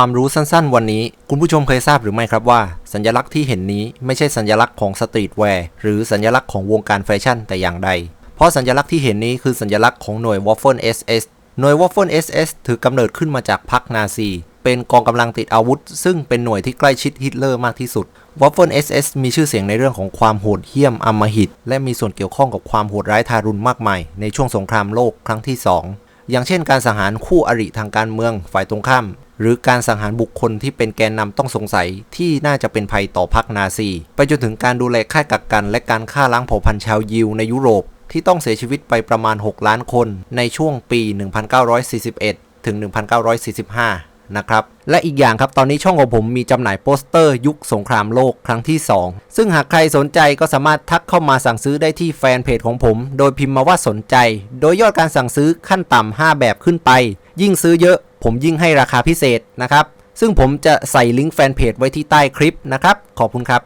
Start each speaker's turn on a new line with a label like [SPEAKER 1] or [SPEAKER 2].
[SPEAKER 1] ความรู้สั้นๆ วันนี้ คุณผู้ชมเคยทราบหรือไม่ครับว่า สัญลักษณ์ที่เห็นนี้ไม่ใช่สัญลักษณ์ของสตรีทแวร์หรือสัญลักษณ์ของวงการแฟชั่นแต่อย่างใด เพราะสัญลักษณ์ที่เห็นนี้คือสัญลักษณ์ของหน่วย Waffen SS หน่วย Waffen SS ถือกำเนิดขึ้นมาจากพรรคนาซี เป็นกองกำลังติดอาวุธ ซึ่งเป็นหน่วยที่ใกล้ชิดฮิตเลอร์มากที่สุด Waffen SS มีชื่อเสียงในเรื่องของความโหดเหี้ยมอำมหิต และมีส่วนเกี่ยวข้องกับความโหดร้ายทารุณมากมาย ในช่วงสงครามโลกครั้งที่ 2 อย่างเช่นการสังหารคู่อริทางการเมืองฝ่ายตรงข้าม หรือการสังหารบุคคลที่เป็นแกนนำต้องสงสัยที่น่าจะเป็นภัยต่อพรรคนาซี ไปจนถึงการดูแลค่ายกักกัน และการฆ่าล้างเผ่าพันธุ์ชาวยิวในยุโรป ที่ต้องเสียชีวิตไปประมาณ 6 ล้านคนในช่วงปี 1941 ถึง 1945 นะครับ และอีกอย่างครับตอนนี้ช่องของผมมีจำหน่ายโปสเตอร์ยุคสงครามโลกครั้งที่ 2 ซึ่งหากใครสนใจก็สามารถทักเข้ามาสั่งซื้อได้ที่แฟนเพจของผม โดยพิมพ์มาว่าสนใจ โดยยอดการสั่งซื้อขั้นต่ำ5แบบขึ้นไป ยิ่งซื้อเยอะผมยิ่งให้ราคาพิเศษนะครับ ซึ่งผมจะใส่ลิงก์แฟนเพจไว้ที่ใต้คลิปนะครับ ขอบคุณครับ